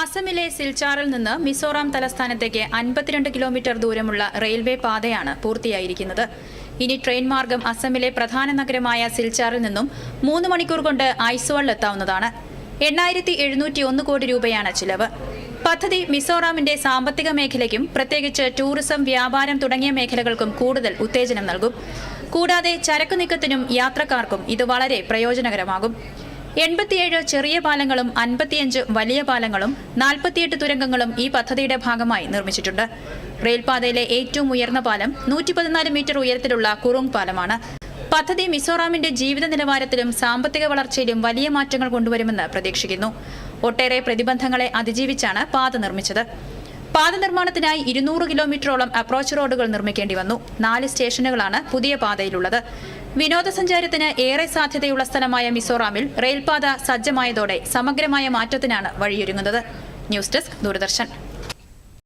അസമിലെ സിൽച്ചാറിൽ നിന്ന് മിസോറാം തലസ്ഥാനത്തേക്ക് അൻപത്തിരണ്ട് കിലോമീറ്റർ ദൂരമുള്ള റെയിൽവേ പാതയാണ് പൂർത്തിയായിരിക്കുന്നത്. ഇനി ട്രെയിൻ മാർഗം അസമിലെ പ്രധാന നഗരമായ സിൽച്ചാറിൽ നിന്നും മൂന്ന് മണിക്കൂർ കൊണ്ട് ഐസ്വാളിൽ എത്താവുന്നതാണ്. എണ്ണായിരത്തി എഴുന്നൂറ്റി ഒന്ന് കോടി രൂപയാണ് ചിലവ്. പദ്ധതി മിസോറാമിന്റെ സാമ്പത്തിക മേഖലയ്ക്കും പ്രത്യേകിച്ച് ടൂറിസം വ്യാപാരം തുടങ്ങിയ മേഖലകൾക്കും കൂടുതൽ ഉത്തേജനം നൽകും. കൂടാതെ ചരക്കു നീക്കത്തിനും യാത്രക്കാർക്കും ഇത് വളരെ പ്രയോജനകരമാകും. എൺപത്തിയേഴ് ചെറിയ പാലങ്ങളും അൻപത്തിയഞ്ച് വലിയ പാലങ്ങളും നാൽപ്പത്തിയെട്ട് തുരങ്കങ്ങളും ഈ പദ്ധതിയുടെ ഭാഗമായി നിർമ്മിച്ചിട്ടുണ്ട്. റെയിൽപാതയിലെ ഏറ്റവും ഉയർന്ന പാലം നൂറ്റി പതിനാല് മീറ്റർ ഉയരത്തിലുള്ള കുറുങ് പാലമാണ്. പദ്ധതി മിസോറാമിന്റെ ജീവിത നിലവാരത്തിലും സാമ്പത്തിക വളർച്ചയിലും വലിയ മാറ്റങ്ങൾ കൊണ്ടുവരുമെന്ന് പ്രതീക്ഷിക്കുന്നു. ഒട്ടേറെ പ്രതിബന്ധങ്ങളെ അതിജീവിച്ചാണ് പാത നിർമ്മിച്ചത്. പാത നിർമ്മാണത്തിനായി ഇരുന്നൂറ് കിലോമീറ്ററോളം അപ്രോച്ച് റോഡുകൾ നിർമ്മിക്കേണ്ടി വന്നു. നാല് സ്റ്റേഷനുകളാണ് പുതിയ പാതയിലുള്ളത്. വിനോദസഞ്ചാരത്തിന് ഏറെ സാധ്യതയുള്ള സ്ഥലമായ മിസോറാമിൽ റെയിൽപാത സജ്ജമായതോടെ സമഗ്രമായ മാറ്റത്തിനാണ് വഴിയൊരുങ്ങുന്നത്. News desk Doordarshan.